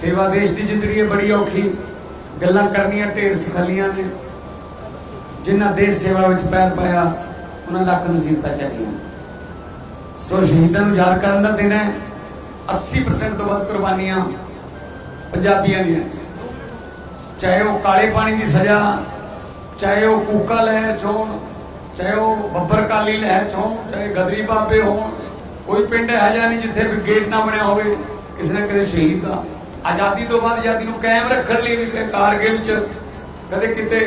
ਸੇਵਾ ਦੇਸ਼ ਦੀ ਜ਼ਿੰਦਗੀ ਹੈ ਬੜੀ ਔਖੀ ਗੱਲਾਂ ਕਰਨੀਆਂ, ਢੇਰ ਸਿਖਾਲੀਆਂ ਨੇ। ਜਿਨ੍ਹਾਂ ਦੇਸ਼ ਸੇਵਾ ਵਿੱਚ ਪੈਰ ਪਾਇਆ, ਉਹਨਾਂ ਲੱਖ ਮੁਸੀਬਤਾਂ ਚਾਹੀਆਂ। ਸੋ ਸ਼ਹੀਦਾਂ ਨੂੰ ਯਾਦ ਕਰਨ ਦਾ ਦਿਨ ਹੈ। 80% ਤੋਂ ਵੱਧ ਕੁਰਬਾਨੀਆਂ ਪੰਜਾਬੀਆਂ ਦੀਆਂ। ਚਾਹੇ ਉਹ ਕਾਲੇ ਪਾਣੀ ਦੀ ਸਜ਼ਾ, ਚਾਹੇ ਉਹ ਕੂਕਾ ਲਹਿਰ ਚੋਣ ਚਾਹੇ ਉਹ ਬੱਬਰ ਕਾਲੀ ਲਹਿਰ ਚੋਣ ਚਾਹੇ ਗਦਰੀ ਬਾਬੇ ਹੋਣ, ਕੋਈ ਪਿੰਡ ਹੈ ਜਾਂ ਨਹੀਂ ਜਿੱਥੇ ਵੀ ਗੇਟ ਨਾ ਬਣਿਆ ਹੋਵੇ, ਕਿਸੇ ਨਾ ਕਿਸੇ ਸ਼ਹੀਦ ਦਾ। ਆਜ਼ਾਦੀ ਤੋਂ ਬਾਅਦ ਆਜ਼ਾਦੀ ਨੂੰ ਕਾਇਮ ਰੱਖਣ ਲਈ ਵੀ ਕਦੇ ਕਾਰਗਿਲ ਚ ਕਦੇ ਕਿਤੇ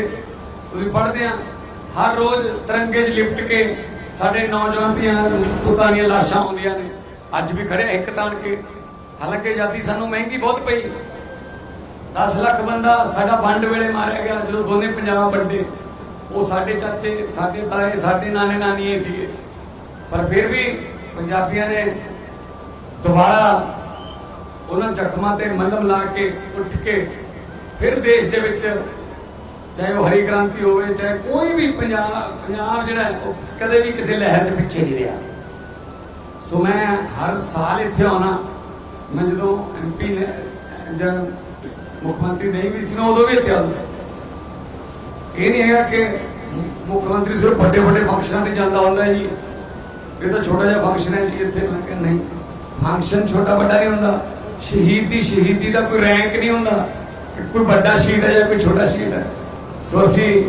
ਤੁਸੀਂ ਪੜ੍ਹਦੇ ਆ, ਹਰ ਰੋਜ਼ ਤਿਰੰਗੇ 'ਚ ਲਿਪਟ ਕੇ ਸਾਡੇ ਨੌਜਵਾਨ ਦੀਆਂ ਪੁੱਤਾਂ ਦੀਆਂ ਲਾਸ਼ਾਂ ਹੁੰਦੀਆਂ ਨੇ। ਅੱਜ ਵੀ ਖੜੇ ਇੱਕ ਤਾਣ ਕੇ। ਹਾਲਾਂਕਿ ਆਜ਼ਾਦੀ ਸਾਨੂੰ ਮਹਿੰਗੀ ਬਹੁਤ ਪਈ। 10 ਲੱਖ ਬੰਦਾ ਸਾਡਾ ਵੰਡ ਵੇਲੇ ਮਾਰਿਆ ਗਿਆ, ਜਦੋਂ ਦੋਨੇ ਪੰਜਾਬ ਵੰਡੇ ਉਹ ਸਾਡੇ ਚਾਚੇ, ਸਾਡੇ ਤਾਏ, ਸਾਡੇ ਨਾਨੇ ਨਾਨੀ ਸੀਗੇ। ਪਰ ਫਿਰ ਵੀ ਪੰਜਾਬੀਆਂ ਨੇ ਦੁਬਾਰਾ ਉਹਨਾਂ ਜ਼ਖਮਾਂ ਤੇ ਮਲਮ ਲਾ ਕੇ ਉੱਠ ਕੇ ਫਿਰ ਦੇਸ਼ ਦੇ ਵਿੱਚ ਚਾਹੇ ਉਹ ਹਰੀ ਕ੍ਰਾਂਤੀ ਹੋਵੇ, ਚਾਹੇ ਕੋਈ ਵੀ ਪੰਜਾਬ ਪੰਜਾਬ ਜਿਹੜਾ ਉਹ ਕਦੇ ਵੀ ਕਿਸੇ ਲਹਿਰ 'ਚ ਪਿੱਛੇ ਨਹੀਂ ਰਿਹਾ। ਸੋ ਮੈਂ ਹਰ ਸਾਲ ਇੱਥੇ ਆਉਣਾ। ਮੈਂ ਜਦੋਂ ਐਮਪੀ ਨੇ ਮੁੱਖ ਮੰਤਰੀ ਨਹੀਂ ਵੀ ਸੀ ਨਾ ਉਦੋਂ ਵੀ ਇੱਥੇ ਆਉਂਦਾ। ਇਹ ਨਹੀਂ ਹੈਗਾ ਕਿ ਮੁੱਖ ਮੰਤਰੀ ਸਿਰਫ ਵੱਡੇ ਵੱਡੇ ਫੰਕਸ਼ਨਾਂ ਤੇ ਜਾਂਦਾ ਹੁੰਦਾ ਜੀ। ਇਹ ਤਾਂ ਛੋਟਾ ਜਿਹਾ ਫੰਕਸ਼ਨ ਹੈ ਜੀ ਇੱਥੇ। ਮੈਂ ਕਿਹਾ ਨਹੀਂ। ਫੰਕਸ਼ਨ ਛੋਟਾ ਵੱਡਾ ਨਹੀਂ ਹੁੰਦਾ। ਸ਼ਹੀਦ ਦੀ ਸ਼ਹੀਦੀ ਦਾ ਕੋਈ ਰੈਂਕ ਨਹੀਂ ਹੁੰਦਾ। ਕੋਈ ਵੱਡਾ ਸ਼ਹੀਦ ਹੈ ਜਾਂ ਕੋਈ ਛੋਟਾ ਸ਼ਹੀਦ ਹੈ। ਸੋ ਅਸੀਂ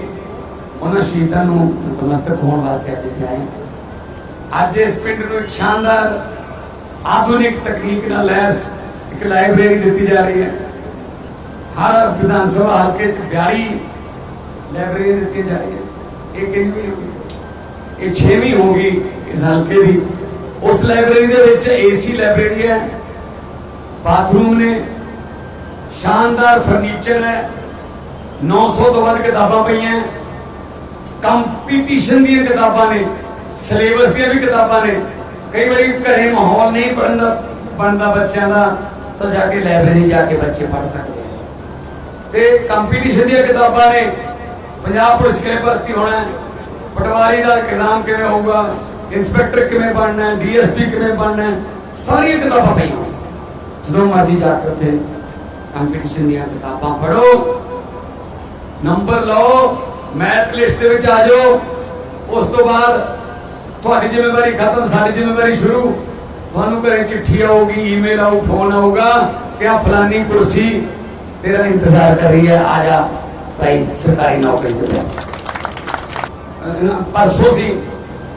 ਉਹਨਾਂ ਸ਼ਹੀਦਾਂ ਨੂੰ ਨਤਮਸਤਕ ਹੋਣ ਵਾਸਤੇ ਅੱਜ ਇੱਥੇ ਆਏ ਅੱਜ ਇਸ ਪਿੰਡ ਨੂੰ ਇੱਕ ਸ਼ਾਨਦਾਰ ਆਧੁਨਿਕ ਤਕਨੀਕ ਨਾਲ ਲੈਸ ਇੱਕ ਲਾਇਬ੍ਰੇਰੀ ਦਿੱਤੀ ਜਾ ਰਹੀ ਹੈ। ਹਰ ਵਿਧਾਨ ਸਭਾ ਹਲਕੇ ਚ 42 ਲਾਇਬ੍ਰੇਰੀ ਦਿੱਤੀ ਜਾ ਰਹੀ ਹੈ ਇਹ ਕਿੰਨੀ ਹੋਗੀ ਇਹ 6ਵੀਂ ਹੋਗੀ ਇਸ ਹਲਕੇ ਦੀ। ਉਸ ਲਾਇਬ੍ਰੇਰੀ ਦੇ ਵਿੱਚ ਏਸੀ ਲਾਇਬ੍ਰੇਰੀ ਹੈ। ਬਾਥਰੂਮ ਨੇ, ਸ਼ਾਨਦਾਰ ਫਰਨੀਚਰ ਹੈ 900 ਤੋਂ ਵੱਧ ਕਿਤਾਬਾਂ ਪਈਆਂ ਕੰਪੀਟੀਸ਼ਨ ਦੀਆਂ ਕਿਤਾਬਾਂ ਨੇ, ਸਿਲੇਬਸ ਦੀਆਂ ਵੀ ਕਿਤਾਬਾਂ ਨੇ, ਕਈ ਵਾਰੀ ਘਰੇ ਮਾਹੌਲ ਨਹੀਂ ਪੜਨ ਬਣਦਾ ਬੱਚਿਆਂ ਦਾ, ਤਾਂ ਜਾ ਕੇ ਲਾਇਬ੍ਰੇਰੀ ਜਾ ਕੇ ਬੱਚੇ ਪੜ ਸਕਦੇ ਆ ਤੇ ਕੰਪੀਟੀਸ਼ਨ ਦੀਆਂ ਕਿਤਾਬਾਂ ਨੇ, ਪੰਜਾਬ ਪੁਲਿਸ ਕਿਵੇਂ ਭਰਤੀ ਹੋਣਾ ਪਟਵਾਰੀ ਦਾ ਇਗਜ਼ਾਮ ਕਿਵੇਂ ਹੋਊਗਾ, ਇੰਸਪੈਕਟਰ ਕਿਵੇਂ ਬਣਨਾ ਹੈ, ਡੀਐਸਪੀ ਕਿਵੇਂ ਬਣਨਾ ਹੈ, ਸਾਰੀਆਂ ਕਿਤਾਬਾਂ ਪਈਆਂ ਜਦੋਂ ਮਰਜ਼ੀ ਜਾ ਕੇ ਉੱਥੇ ਕੰਪੀਟੀਸ਼ਨ ਦੀਆਂ ਕਿਤਾਬਾਂ ਪੜੋ ਨੰਬਰ ਲਓ ਮੈਥ ਲਿਸਟ ਦੇ ਵਿੱਚ ਆ ਜਾਓ। ਉਸ ਤੋਂ ਬਾਅਦ ਤੁਹਾਡੀ ਜ਼ਿੰਮੇਵਾਰੀ ਖਤਮ, ਸਾਡੀ ਜ਼ਿੰਮੇਵਾਰੀ ਸ਼ੁਰੂ। ਤੁਹਾਨੂੰ ਘਰੇ ਚਿੱਠੀ ਆਊਗੀ ਈਮੇਲ ਆਊ ਫੋਨ ਆਊਗਾ ਕਿ ਆ ਫਲਾਨੀ ਕੁਰਸੀ ਤੇਰਾ ਇੰਤਜ਼ਾਰ ਕਰ ਰਹੀ ਹੈ, ਆ ਜਾ ਭਾਈ, ਸਰਕਾਰੀ ਨੌਕਰੀ ਤੇ ਪਰਸੋਂ ਸੀ,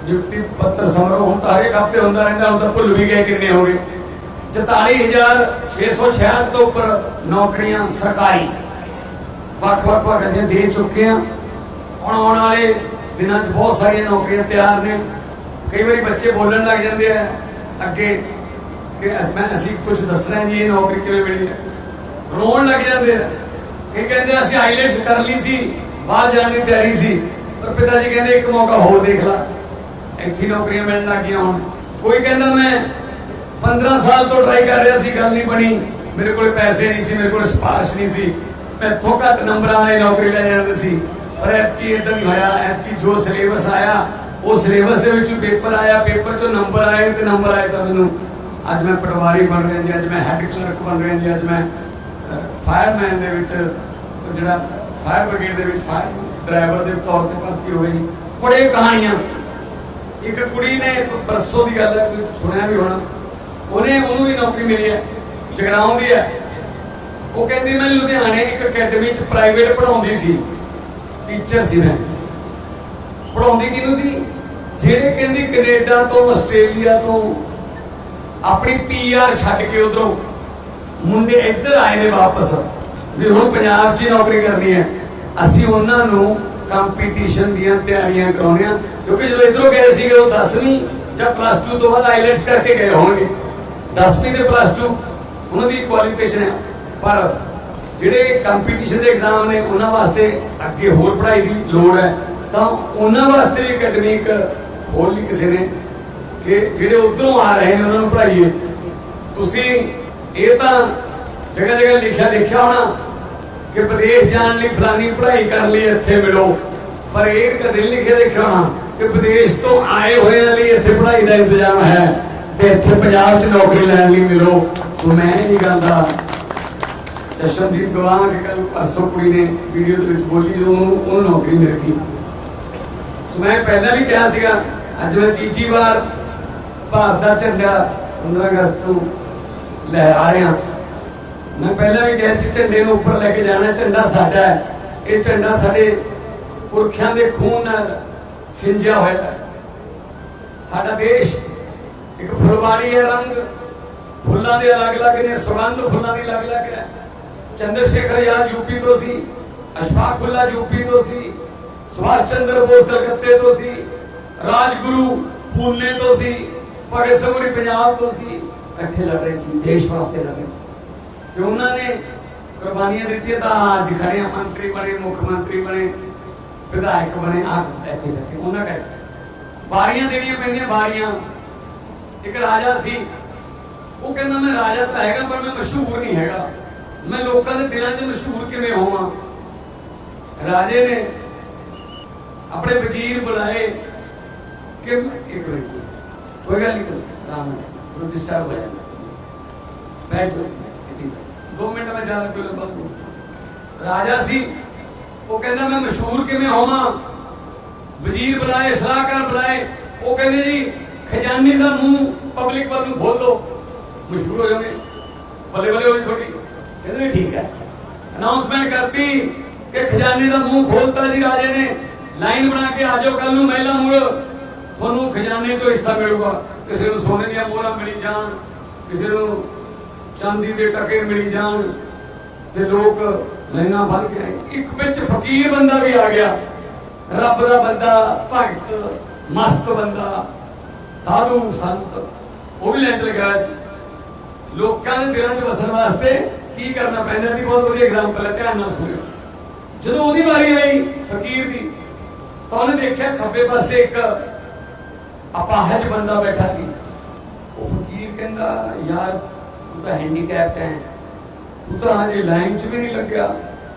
ਡਿਊਟੀ ਪੱਤਰ ਸਮਾਰੋਹ, ਹੁਣ ਤਾਂ ਹਰੇਕ ਹਫ਼ਤੇ ਹੁੰਦਾ ਰਹਿੰਦਾ ਉਹ ਤਾਂ ਭੁੱਲ ਵੀ ਗਏ ਕਿੰਨੇ ਹੋ ਗਏ। 44666 ਤੋਂ ਉੱਪਰ ਨੌਕਰੀਆਂ ਸਰਕਾਰੀ। ਵੱਖ ਵੱਖ ਵਗਦੀਆਂ ਦੇ ਚੁੱਕੇ ਆ ਹੁਣ ਆਉਣ ਵਾਲੇ ਦਿਨਾਂ 'ਚ ਬਹੁਤ ਸਾਰੀਆਂ ਨੌਕਰੀਆਂ ਤਿਆਰ ਨੇ। ਕਈ ਵਾਰੀ ਬੱਚੇ ਬੋਲਣ ਲੱਗ ਜਾਂਦੇ ਆ, ਅੱਗੇ ਕਿ ਮੈਂ ਅਸੀਂ ਕੁਝ ਦੱਸਣਾ ਜੀ, ਇਹ ਨੌਕਰੀ ਕਿਵੇਂ ਮਿਲੀ ਹੈ? ਰੋਣ ਲੱਗ ਜਾਂਦੇ ਆ। ਇਹ ਕਹਿੰਦੇ ਅਸੀਂ ਆਈਲੈਟਸ ਕਰ ਲਈ ਸੀ, ਬਾਹਰ ਜਾਣ ਦੀ ਤਿਆਰੀ ਸੀ। ਪਰ ਪਿਤਾ ਜੀ ਕਹਿੰਦੇ, ਇੱਕ ਮੌਕਾ ਹੋਰ ਦੇਖ ਲੈ। ਇੱਥੇ ਨੌਕਰੀਆਂ ਮਿਲਣ ਲੱਗੀਆਂ ਹੁਣ। ਕੋਈ ਕਹਿੰਦਾ, ਮੈਂ 15 ਸਾਲ ਤੋਂ ਟਰਾਈ ਕਰ ਰਿਹਾ ਸੀ, ਗੱਲ ਨਹੀਂ ਬਣੀ। ਮੇਰੇ ਕੋਲ ਪੈਸੇ ਨਹੀਂ ਸੀ, ਮੇਰੇ ਕੋਲ ਸਿਫਾਰਿਸ਼ ਨਹੀਂ ਸੀ। ਮੈਂ ਇੱਥੋਂ ਨੰਬਰਾਂ ਵਾਲੀ ਨੌਕਰੀ ਲੈ ਜਾਂਦੇ ਸੀ। ਪਰ ਐਤਕੀ ਇਦਾਂ ਨਹੀਂ ਹੋਇਆ, ਐਤਕੀ ਜੋ ਸਿਲੇਬਸ ਆਇਆ, ਉਹ ਸਿਲੇਬਸ ਦੇ ਵਿੱਚੋਂ ਪੇਪਰ ਆਇਆ ਪੇਪਰ ਚੋਂ ਨੰਬਰ ਆਏ ਤੇ ਨੰਬਰ ਆਏ ਤਾਂ ਮੈਨੂੰ। ਅੱਜ ਮੈਂ ਪਟਵਾਰੀ ਬਣ ਰਿਹਾ ਜੀ, ਅੱਜ ਮੈਂ ਹੈੱਡ ਕਲਰਕ ਬਣ ਰਿਹਾ ਜੀ, ਅੱਜ ਮੈਂ ਫਾਇਰਮੈਨ ਦੇ ਵਿੱਚ, ਜਿਹੜਾ ਫਾਇਰ ਬ੍ਰਿਗੇਡ ਦੇ ਵਿੱਚ ਫਾਇਰ ਡਰਾਈਵਰ ਦੇ ਤੌਰ ਤੇ ਭਰਤੀ ਹੋਏ ਬੜੇ ਕਹਾਣੀਆਂ। ਇੱਕ ਕੁੜੀ ਨੇ ਪਰਸੋਂ ਦੀ ਗੱਲ ਹੈ ਸੁਣਿਆ ਵੀ ਹੋਣਾ। ਉਹਨੇ ਉਹਨੂੰ ਵੀ ਨੌਕਰੀ ਮਿਲੀ ਹੈ, ਜਗਰਾਉਂ ਦੀ ਹੈ। ਉਹ ਕਹਿੰਦੀ, ਮੈਂ ਲੁਧਿਆਣੇ ਇੱਕ ਅਕੈਡਮੀ ਚ ਪ੍ਰਾਈਵੇਟ ਪੜਾਉਂਦੀ ਸੀ ਟੀਚਰ ਸੀ ਮੈਂ। ਪੜਾਉਂਦੀ ਕਿਹਨੂੰ ਸੀ? ਜਿਹੜੇ ਕਹਿੰਦੀ ਕੈਨੇਡਾ ਤੋਂ, ਆਸਟ੍ਰੇਲੀਆ ਤੋਂ ਆਪਣੀ ਪੀਆਰ ਛੱਡ ਕੇ ਉਧਰੋਂ ਮੁੰਡੇ ਇੱਧਰ ਆਏ ਨੇ ਵਾਪਸ। ਵੀ ਹੁਣ ਪੰਜਾਬ 'ਚ ਨੌਕਰੀ ਕਰਨੀ ਹੈ। ਅਸੀਂ ਉਹਨਾਂ ਨੂੰ ਕੰਪੀਟੀਸ਼ਨ ਦੀਆਂ ਤਿਆਰੀਆਂ ਕਰਾਉਣੀਆਂ। ਕਿਉਂਕਿ ਜਦੋਂ ਇਧਰੋਂ ਗਏ ਸੀਗੇ, ਉਹ 10ਵੀਂ ਜਾਂ ਪਲੱਸ 2 ਤੋਂ ਬਾਅਦ ਆਈਲੈਟਸ ਕਰਕੇ ਗਏ ਹੋਣਗੇ। 10ਵੀਂ ਦੇ ਪਲੱਸ 2 ਉਹਨਾਂ ਦੀ ਕੁਆਲੀਫਿਕੇਸ਼ਨ ਹੈ। ਪਰ ਜਿਹੜੇ ਕੰਪੀਟੀਸ਼ਨ ਦੇ ਐਗਜ਼ਾਮ ਨੇ, ਉਹਨਾਂ ਵਾਸਤੇ ਅੱਗੇ ਹੋਰ ਪੜ੍ਹਾਈ ਦੀ ਲੋੜ ਹੈ। ਤਾਂ ਉਹਨਾਂ ਵਾਸਤੇ ਵੀ ਅਕੈਡਮਿਕ ਖੋਲ ਲਈ ਕਿਸੇ ਨੇ ਕਿ ਜਿਹੜੇ ਉਧਰੋਂ ਆ ਰਹੇ ਨੇ, ਉਹਨਾਂ ਨੂੰ ਪੜ੍ਹਾਈਏ। ਤੁਸੀਂ ਇਹ ਤਾਂ ਜਗ੍ਹਾ ਜਗ੍ਹਾ ਲਿਖਿਆ ਦੇਖਿਆ ਹੋਣਾ ਕਿ ਵਿਦੇਸ਼ ਜਾਣ ਲਈ ਫਲਾਨੀ ਪੜ੍ਹਾਈ ਕਰਨ ਲਈ ਇੱਥੇ ਮਿਲੋ। ਪਰ ਇਹ ਕਦੇ ਲਿਖਿਆ ਦੇਖਿਆ ਹੋਣਾ ਕਿ ਵਿਦੇਸ਼ ਤੋਂ ਆਏ ਹੋਇਆਂ ਲਈ ਇੱਥੇ ਪੜ੍ਹਾਈ ਦਾ ਇੰਤਜ਼ਾਮ ਹੈ। ਤੇ ਇੱਥੇ ਪੰਜਾਬ 'ਚ ਨੌਕਰੀ ਲੈਣ ਲਈ ਮਿਲੋ। ਮੈਂ ਇਹ ਗੱਲ ਦਾ ਚਸ਼ਮਦੀਪ ਗਵਾਹ ਕਿ ਕੱਲ ਪਰਸੋਂ ਕੁੜੀ ਨੇ ਵੀਡੀਓ ਦੇ ਵਿੱਚ ਬੋਲੀ ਉਹਨੂੰ ਉਹਨੂੰ ਨੌਕਰੀ ਮਿਲ ਗਈ। ਸੋ ਮੈਂ ਪਹਿਲਾਂ ਵੀ ਕਿਹਾ ਸੀਗਾ, ਅੱਜ ਮੈਂ ਤੀਜੀ ਵਾਰ ਭਾਰਤ ਦਾ ਝੰਡਾ 15 ਅਗਸਤ ਨੂੰ ਲਹਿਰਾ ਰਿਹਾ। ਮੈਂ ਪਹਿਲਾਂ ਵੀ ਕਿਹਾ ਸੀ, ਝੰਡੇ ਨੂੰ ਉੱਪਰ ਲੈ ਕੇ ਜਾਣਾ, ਝੰਡਾ ਸਾਡਾ ਹੈ। ਇਹ ਝੰਡਾ ਸਾਡੇ ਪੁਰਖਿਆਂ ਦੇ ਖੂਨ ਨਾਲ ਸਿੰਜਿਆ ਹੋਇਆ ਹੈ। ਸਾਡਾ ਦੇਸ਼ ਇੱਕ ਫੁਲਵਾਰੀ ਹੈ ਰੰਗ ਫੁੱਲਾਂ ਦੇ ਅਲੱਗ-ਅਲੱਗ ਨੇ, ਸੁਗੰਧ ਫੁੱਲਾਂ ਦੀ ਅਲੱਗ-ਅਲੱਗ ਹੈ। ਚੰਦਰ ਸ਼ੇਖਰ ਆਜ਼ਾਦ ਯੂਪੀ ਤੋਂ ਸੀ ਅਸ਼ਫਾਕੁੱਲਾ ਯੂਪੀ ਤੋਂ ਸੀ, ਸੁਭਾਸ਼ ਚੰਦਰ ਬੋਸ ਕਲਕੱਤੇ ਤੋਂ ਸੀ, ਰਾਜਗੁਰੂ ਪੂਨੇ ਤੋਂ ਸੀ, ਭਗਤ ਸਿੰਘ ਹੋਣੀ ਪੰਜਾਬ ਤੋਂ ਸੀ, ਇਕੱਠੇ ਲੜ ਰਹੇ ਸੀ, ਦੇਸ਼ ਵਾਸਤੇ ਲੜ ਰਹੇ ਸੀ। ਤੇ ਉਹਨਾਂ ਨੇ ਕੁਰਬਾਨੀਆਂ ਦਿੱਤੀਆਂ ਤਾਂ ਅੱਜ ਖੜੇ ਆ, ਮੰਤਰੀ ਬਣੇ, ਮੁੱਖ ਮੰਤਰੀ ਬਣੇ, ਵਿਧਾਇਕ ਬਣੇ ਆ ਇੱਥੇ ਲੱਗੇ ਉਹਨਾਂ ਕਰਕੇ। ਬਾਰੀਆਂ ਦੇਣੀਆਂ ਪੈਂਦੀਆਂ, ਬਾਰੀਆਂ ਇੱਕ ਰਾਜਾ ਸੀ। ਉਹ ਕਹਿੰਦਾ, ਮੈਂ ਰਾਜਾ ਤਾਂ ਹੈਗਾ, ਪਰ ਮੈਂ ਮਸ਼ਹੂਰ ਨਹੀਂ ਹੈਗਾ। ਮੈਂ ਲੋਕਾਂ ਦੇ ਦਿਲਾਂ 'ਚ ਮਸ਼ਹੂਰ ਕਿਵੇਂ ਹੋਵਾਂ? ਰਾਜੇ ਨੇ ਆਪਣੇ ਵਜ਼ੀਰ ਬੁਲਾਏ ਕਿ, ਇੱਕ ਮਿੰਟ, ਕੋਈ ਗੱਲ ਨਹੀਂ, ਰਾਮ ਨੂੰ ਡਿਸਟਰਬ ਹੋ ਬੈਠ ਜਾਓ, ਇੱਥੇ। ਦੋ ਮਿੰਟ ਮੈਂ ਜ਼ਿਆਦਾ ਕੋਈ ਲੰਬਾ ਰਾਜਾ ਸੀ। ਉਹ ਕਹਿੰਦਾ, ਮੈਂ ਮਸ਼ਹੂਰ ਕਿਵੇਂ ਹੋਵਾਂ? ਵਜ਼ੀਰ ਬੁਲਾਏ, ਸਲਾਹਕਾਰ ਬੁਲਾਏ। ਉਹ ਕਹਿੰਦੇ, ਜੀ ਖਜ਼ਾਨੇ ਦਾ ਮੂੰਹ ਪਬਲਿਕ ਵੱਲ ਨੂੰ ਖੋਲ ਮਸ਼ਹੂਰ ਹੋ ਜਾਓਗੇ। ਬੱਲੇ ਬੱਲੇ ਹੋ ਜੀ ਤੁਹਾਡੀ। ਕਹਿੰਦੇ ਠੀਕ ਹੈ। ਅਨਾਉਂਸਮੈਂਟ ਕਰਤੀ ਕਿ ਖਜ਼ਾਨੇ ਦਾ ਮੂੰਹ ਖੋਲਤਾ ਜੀ ਰਾਜੇ ਨੇ। ਲਾਈਨ ਬਣਾ ਕੇ ਆ ਕੱਲ ਨੂੰ ਮਹਿਲਾ ਮੁੜ। ਤੁਹਾਨੂੰ ਖਜ਼ਾਨੇ ਚੋਂ ਹਿੱਸਾ ਮਿਲੂਗਾ। ਕਿਸੇ ਨੂੰ ਸੋਨੇ ਦੀਆਂ ਮੋਹਰਾਂ ਮਿਲੀ ਜਾਣ, ਕਿਸੇ ਨੂੰ ਚਾਂਦੀ ਦੇ ਟਕੇ ਮਿਲੀ ਜਾਣ ਤੇ ਲੋਕ ਲਾਈਨਾਂ ਭਰ ਗਏ ਇੱਕ ਵਿੱਚ ਫਕੀਰ ਬੰਦਾ ਵੀ ਆ ਗਿਆ। ਰੱਬ ਦਾ ਬੰਦਾ, ਭਗਤ, ਮਸਤ ਬੰਦਾ। ਸਾਧੂ ਸੰਤ, ਉਹ ਵੀ ਲੈਂਚ ਲਗਾਇਆ ਸੀ ਲੋਕਾਂ ਦੇ ਦਿਲਾਂ 'ਚ ਵਸਣ ਵਾਸਤੇ ਕੀ ਕਰਨਾ ਪੈਂਦਾ ਦੀ ਬਹੁਤ ਵਧੀਆ ਐਗਜ਼ਾਮਪਲ ਹੈ, ਧਿਆਨ ਨਾਲ ਸੁਣਿਓ। ਜਦੋਂ ਉਹਦੀ ਵਾਰੀ ਆਈ ਫਕੀਰ ਦੀ, ਤਾਂ ਉਹਨੇ ਦੇਖਿਆ ਖੱਬੇ ਪਾਸੇ ਇੱਕ ਅਪਾਹਜ ਬੰਦਾ ਬੈਠਾ ਸੀ। ਉਹ ਫਕੀਰ ਕਹਿੰਦਾ, ਯਾਰ, ਤੂੰ ਤਾਂ ਹੈਂਡੀਕੈਪਟ ਹੈ ਤੂੰ ਤਾਂ ਹਜੇ ਲਾਈਨ 'ਚ ਵੀ ਨਹੀਂ ਲੱਗਿਆ।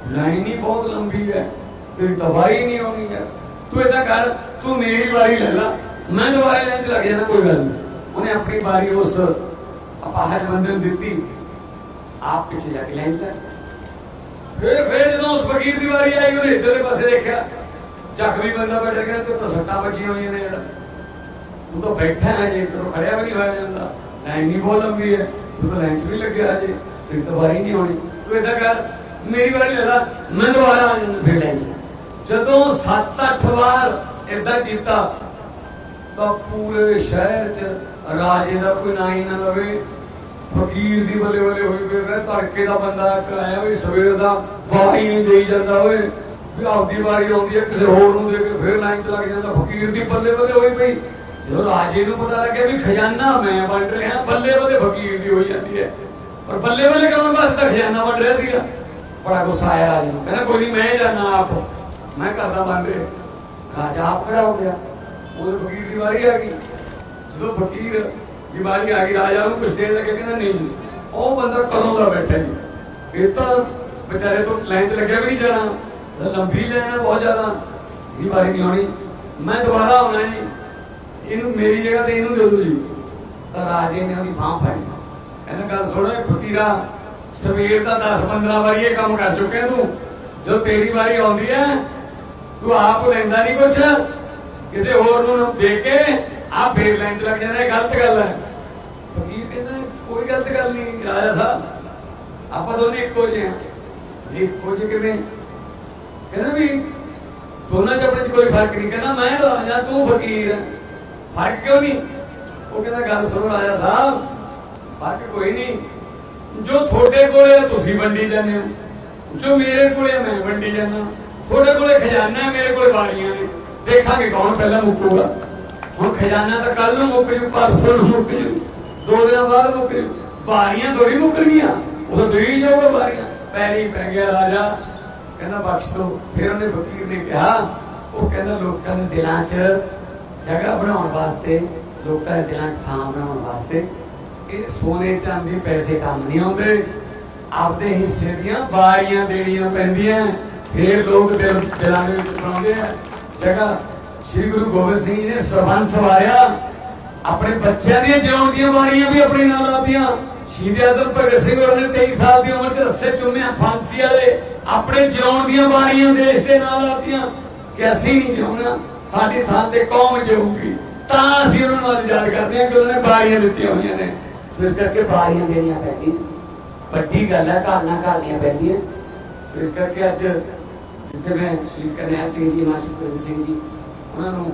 ਲਾਈਨ ਹੀ ਬਹੁਤ ਲੰਬੀ ਹੈ। ਤੇਰੀ ਤਾਂ ਨਹੀਂ ਆਉਣੀ ਹੈ। ਤੂੰ ਏਦਾਂ ਕਰ, ਤੂੰ ਮੇਰੀ ਵਾਰੀ ਲੈ ਲੈ। ਮੈਂ ਦੁਬਾਰਾ ਲਾਈਨ 'ਚ ਲੱਗ ਜਾਣਾ ਕੋਈ ਗੱਲ ਨਹੀਂ। ਉਹਨੇ ਆਪਣੀ ਵਾਰੀ ਉਸ ਅਪਾਹਜ ਬੰਦੇ ਨੂੰ ਦਿੱਤੀ। ਆਪ ਪਿੱਛੇ ਜਾ ਕੇ ਲਾਈਨ 'ਚ ਫਿਰ ਫਿਰ ਜਦੋਂ ਉਸ ਫਕੀਰ ਦੀ ਵਾਰੀ ਆਈ, ਉਹਨੇ ਇੱਧਰਲੇ ਪਾਸੇ ਦੇਖਿਆ। ਜ਼ਖਮੀ ਬੰਦਾ ਬੈਠਾ ਗਿਆ, ਤੇ ਤਾਂ ਸੱਟਾਂ ਵੱਜੀਆਂ ਹੋਈਆਂ ਨੇ ਜਿਹੜਾ। ਤੂੰ ਤਾਂ ਬੈਠਾ ਹੈ ਜੇ ਤੂੰ ਖੜਿਆ ਵੀ ਨਹੀਂ ਹੋਇਆ ਜਾਂਦਾ। ਲਾਈਨ ਨਹੀਂ ਬਹੁਤ ਲੰਬੀ ਹੈ। ਤੂੰ ਤਾਂ ਲਾਈਨ 'ਚ ਵੀ ਲੱਗਿਆ ਅਜੇ ਤੇਰੀ ਤਾਂ ਵਾਰੀ ਨਹੀਂ ਹੋਣੀ ਤੂੰ ਏਦਾਂ ਕਰ, ਮੇਰੀ ਵਾਰੀ ਲੈ ਲਾ, ਮੈਂ ਦੁਬਾਰਾ ਆ ਜਾਂਦਾ, ਫਿਰ ਲਾਈਨ 'ਚ। ਜਦੋਂ 7-8 ਵਾਰ ਏਦਾਂ ਕੀਤਾ ਤਾਂ ਪੂਰੇ ਸ਼ਹਿਰ 'ਚ ਰਾਜੇ ਦਾ ਕੋਈ ਨਾਂ ਹੀ ਨਾ ਲਵੇ। ਫਕੀਰ ਦੀ ਬੱਲੇ ਬੱਲੇ ਹੋਈ ਪਈ ਫਿਰ ਧੜਕੇ ਦਾ ਬੰਦਾ ਇੱਕ ਵੀ ਸਵੇਰ ਦਾ ਵਾਹੀ ਨਹੀਂ ਦੇਈ ਜਾਂਦਾ ਓਏ ਵੀ ਆਪਦੀ ਵਾਰੀ ਆਉਂਦੀ ਹੈ, ਕਿਸੇ ਹੋਰ ਨੂੰ ਦੇ ਕੇ ਫਿਰ ਲਾਈਨ 'ਚ ਲੱਗ ਜਾਂਦਾ। ਫਕੀਰ ਦੀ ਬੱਲੇ ਬੱਲੇ ਹੋਈ ਪਈ। ਜਦੋਂ ਰਾਜੇ ਨੂੰ ਪਤਾ ਲੱਗਿਆ ਵੀ ਖਜ਼ਾਨਾ ਮੈਂ ਵੰਡ ਰਿਹਾ, ਬੱਲੇ ਬੱਲੇ ਫਕੀਰ ਦੀ ਹੋਈ ਜਾਂਦੀ ਹੈ। ਪਰ ਬੱਲੇ ਬੱਲੇ ਕਰਨ ਵਾਸਤੇ ਤਾਂ ਖਜ਼ਾਨਾ ਵੰਡ ਰਿਹਾ ਸੀਗਾ। ਬੜਾ ਗੁੱਸਾ ਆਇਆ ਰਾਜੇ ਨੂੰ। ਕਹਿੰਦਾ, ਕੋਈ ਨਹੀਂ ਮੈਂ ਜਾਣਾ ਆਪ। ਮੈਂ ਕਰਦਾ ਵੰਡ ਰਿਹਾ। ਰਾਜਾ ਆਪ ਖੜਾ ਹੋ ਗਿਆ। ਉਹ ਫਕੀਰ ਦੀ ਵਾਰੀ ਆ ਗਈ। ਜਦੋਂ ਫਕੀਰ ਦੀ ਵਾਰੀ ਆ ਗਈ, ਰਾਜਾ ਨੂੰ ਕੁਝ ਦੇਣ ਲੱਗੇ ਕਹਿੰਦਾ ਨਹੀਂ ਉਹ ਬੰਦਾ ਕਦੋਂ ਦਾ ਬੈਠਾ ਜੀ? ਇਹ ਤਾਂ ਵਿਚਾਰੇ ਤੋਂ ਲਾਈਨ 'ਚ ਲੱਗਿਆ ਵੀ ਨਹੀਂ ਜਾਣਾ। ਲੰਬੀ ਲਾਈਨ ਹੈ ਬਹੁਤ ਜ਼ਿਆਦਾ। ਇਹ ਵਾਰੀ ਨਹੀਂ ਆਉਣੀ ਮੈਂ ਦੁਬਾਰਾ ਆਉਣਾ ਜੀ। ਇਹਨੂੰ ਮੇਰੀ ਜਗ੍ਹਾ ਤੇ ਇਹਨੂੰ ਦੇ ਦਿਓ ਜੀ। ਤਾਂ ਰਾਜੇ ਨੇ ਉਹਦੀ ਬਾਂਹ ਫੜੀ ਇਹਨੇ ਗੱਲ ਸੁਣੋ ਫਕੀਰਾ, ਸਵੇਰ ਦਾ 10-15 ਵਾਰੀ ਇਹ ਕੰਮ ਕਰ ਚੁੱਕਿਆ ਤੂੰ। ਜਦੋਂ ਤੇਰੀ ਵਾਰੀ ਆਉਂਦੀ ਹੈ, ਤੂੰ ਆਪ ਲੈਂਦਾ ਨਹੀਂ ਕੁਛ। ਕਿਸੇ ਹੋਰ ਨੂੰ ਦੇ ਕੇ ਆ ਫੇਰ ਲੈਣ ਚ ਲੱਗ ਜਾਂਦਾ, ਇਹ ਗਲਤ ਗੱਲ ਹੈ। ਫਕੀਰ ਕਹਿੰਦਾ, ਕੋਈ ਗਲਤ ਗੱਲ ਨਹੀਂ, ਰਾਜਾ ਸਾਹਿਬ, ਆਪਾਂ ਦੋਨੇ ਇੱਕੋ ਜਿਹੇ ਹਾਂ। ਇੱਕੋ ਜਿਹੇ ਕਿਵੇਂ? ਕਹਿੰਦਾ ਵੀ ਦੋਨਾਂ ਚ ਆਪਣੇ ਚ ਕੋਈ ਫ਼ਰਕ ਨਹੀਂ। ਕਹਿੰਦਾ, ਮੈਂ ਰਾਜਾ, ਤੂੰ ਫਕੀਰ ਫ਼ਰਕ ਕਿਉਂ ਨਹੀਂ? ਉਹ ਕਹਿੰਦਾ, ਗੱਲ ਸੁਣੋ ਰਾਜਾ ਸਾਹਿਬ, ਫ਼ਰਕ ਕੋਈ ਨਹੀਂ। ਜੋ ਤੁਹਾਡੇ ਕੋਲੇ ਤੁਸੀਂ ਵੰਡੀ ਜਾਂਦੇ ਹੋ। ਜੋ ਮੇਰੇ ਕੋਲੇ ਆ, ਮੈਂ ਵੰਡੀ ਜਾਂਦਾ। ਤੁਹਾਡੇ ਕੋਲੇ ਖਜ਼ਾਨਾ ਹੈ, ਮੇਰੇ ਕੋਲੇ ਵਾਲੀਆਂ ਨੇ। ਦੇਖਾਂਗੇ ਕੌਣ ਪਹਿਲਾਂ ਮੁੱਕੂਗਾ ਹੁਣ ਖਜ਼ਾਨਾ ਤਾਂ ਕੱਲ ਨੂੰ ਮੁੱਕ ਜੂ, ਪਰਸੋਂ ਨੂੰ ਮੁੱਕ ਜੂ। ਦੋ ਦਿਨਾਂ ਬਾਅਦ ਮੁੱਕ ਜੂ। ਵਾਰੀਆਂ ਥੋੜੀ ਮੁੱਕ ਗਈਆਂ ਉਹ ਤਾਂ ਦੇਈ ਜਾਊਗਾ ਵਾਰੀਆਂ। ਪੈਰੀ ਪੈ ਗਿਆ ਰਾਜਾ। ਕਹਿੰਦਾ, ਬਖਸ਼ ਦੋ। ਫਿਰ ਉਹਨੇ ਫਕੀਰ ਨੇ ਕਿਹਾ, ਉਹ ਕਹਿੰਦਾ, ਲੋਕਾਂ ਦੇ ਦਿਲਾਂ 'ਚ ਜਗ੍ਹਾ ਬਣਾਉਣ ਵਾਸਤੇ, ਲੋਕਾਂ ਦੇ ਦਿਲਾਂ 'ਚ ਥਾਂ ਬਣਾਉਣ ਵਾਸਤੇ ਇਹ ਸੋਨੇ ਚਾਂਦੀ ਪੈਸੇ ਕੰਮ ਨਹੀਂ ਆਉਂਦੇ। ਆਪਦੇ ਹਿੱਸੇ ਦੀਆਂ ਬਾਰੀਆਂ ਦੇਣੀਆਂ ਪੈਂਦੀਆਂ। ਫੇਰ ਲੋਕ ਦਿਲ ਦਿਲਾਂ ਦੇ ਵਿੱਚ ਬਣਾਉਂਦੇ ਆ। ਜਗ੍ਹਾ ਸ੍ਰੀ ਗੁਰੂ ਗੋਬਿੰਦ ਸਿੰਘ ਜੀ ਨੇ ਸਰਬੰਸ ਸਵਾਰਿਆ ਆਪਣੇ ਬੱਚਿਆਂ ਦੀਆਂ ਜਿਉਣ ਦੀਆਂ ਬਾਰੀਆਂ ਵੀ ਆਪਣੇ ਨਾਲ ਲਾਤੀਆਂ। ਸ਼ਹੀਦ ਆਜ਼ਮ ਭਗਤ ਸਿੰਘ ਹੋਰਾਂ ਨੇ 23 ਸਾਲ ਦੀ ਉਮਰ 'ਚ ਰੱਸੇ ਚੁੰਮੇ ਫਾਂਸੀ ਵਾਲੇ ਆਪਣੇ ਜਿਉਣ ਦੀਆਂ ਬਾਰੀਆਂ ਦੇਸ਼ ਦੇ ਨਾਲ ਆਤੀਆਂ ਕਿ ਅਸੀਂ ਨਹੀਂ ਜਿਉਣਾ, ਸਾਡੀ ਥਾਂ ਤੇ ਕੌਮ ਜਿਊਗੀ। ਤਾਂ ਅਸੀਂ ਉਹਨਾਂ ਨੂੰ ਅੱਜ ਯਾਦ ਕਰਦੇ ਹਾਂ ਕਿ ਉਹਨਾਂ ਨੇ ਬਾਰੀਆਂ ਦਿੱਤੀਆਂ ਹੋਈਆਂ ਨੇ। ਸੋ ਇਸ ਕਰਕੇ ਬਾਰੀਆਂ ਦੇਣੀਆਂ ਪੈਂਦੀਆਂ। ਵੱਡੀ ਗੱਲ ਹੈ, ਘਰ ਨਾਲ ਘਰ ਪੈਂਦੀਆਂ। ਸੋ ਇਸ ਕਰਕੇ ਅੱਜ ਜਿੱਥੇ ਮੈਂ ਸ਼੍ਰੀ ਕਰਨੈਲ ਸਿੰਘ ਜੀ ਮਾਸਟਰ ਸਿੰਘ ਜੀ ਉਹਨਾਂ ਨੂੰ